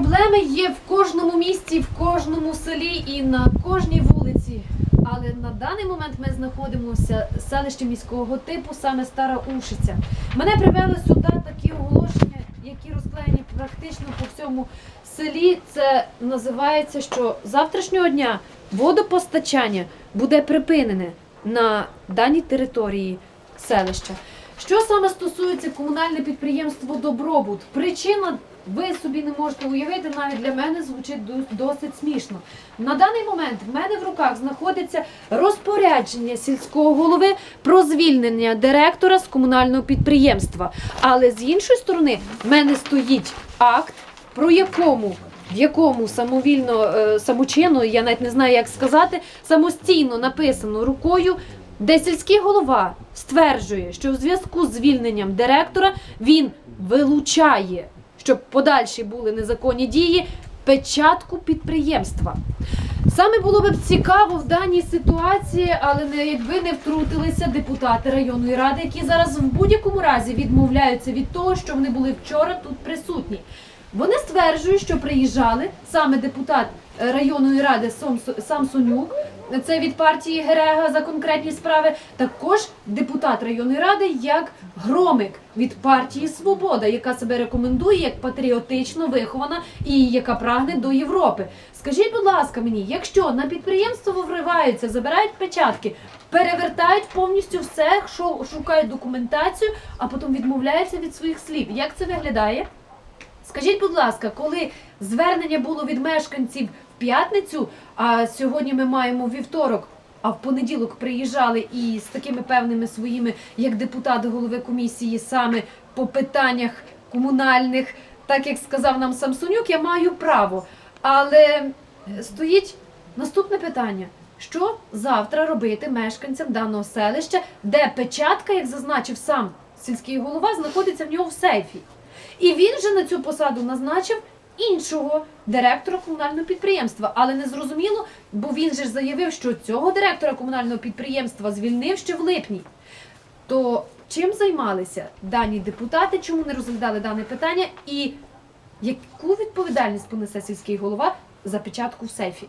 Проблеми є в кожному місті, в кожному селі і на кожній вулиці. Але на даний момент ми знаходимося в селищі міського типу, саме Стара Ушиця. Мене привели сюди такі оголошення, які розклеєні практично по всьому селі. Це називається, що завтрашнього дня водопостачання буде припинене на даній території селища. Що саме стосується комунальне підприємство Добробут, причина ви собі не можете уявити, навіть для мене звучить досить смішно. На даний момент в мене в руках знаходиться розпорядження сільського голови про звільнення директора з комунального підприємства. Але з іншої сторони, в мене стоїть акт, про якому в якому самовільно, е, самочинно, я навіть не знаю, як сказати, самостійно написано рукою, де сільський голова стверджує, що в зв'язку з звільненням директора він вилучає, щоб подальші були незаконні дії, печатку підприємства. Саме було б цікаво в даній ситуації, але не якби не втрутилися депутати районної ради, які зараз в будь-якому разі відмовляються від того, що вони були вчора тут присутні. Вони стверджують, що приїжджали саме депутат е, районної ради Самсонюк, це від партії Герега за конкретні справи. Також депутат районної ради як громик від партії Свобода, яка себе рекомендує як патріотично вихована і яка прагне до Європи. Скажіть, будь ласка, мені, якщо на підприємство вриваються, забирають печатки, перевертають повністю все, що шукають документацію, а потім відмовляються від своїх слів. Як це виглядає? Скажіть, будь ласка, коли звернення було від мешканців в п'ятницю, а сьогодні ми маємо вівторок, а в понеділок приїжджали і з такими певними своїми, як депутати голови комісії, саме по питаннях комунальних, так як сказав нам Самсонюк, я маю право. Але е, стоїть наступне питання. Що завтра робити мешканцям даного селища, де печатка, як зазначив сам сільський голова, знаходиться в нього в сейфі? І він же на цю посаду назначив іншого директора комунального підприємства. Але не зрозуміло, бо він же ж заявив, що цього директора комунального підприємства звільнив ще в липні. То чим займалися дані депутати, чому не розглядали дане питання, і яку відповідальність понесе сільський голова за печатку в сейфі?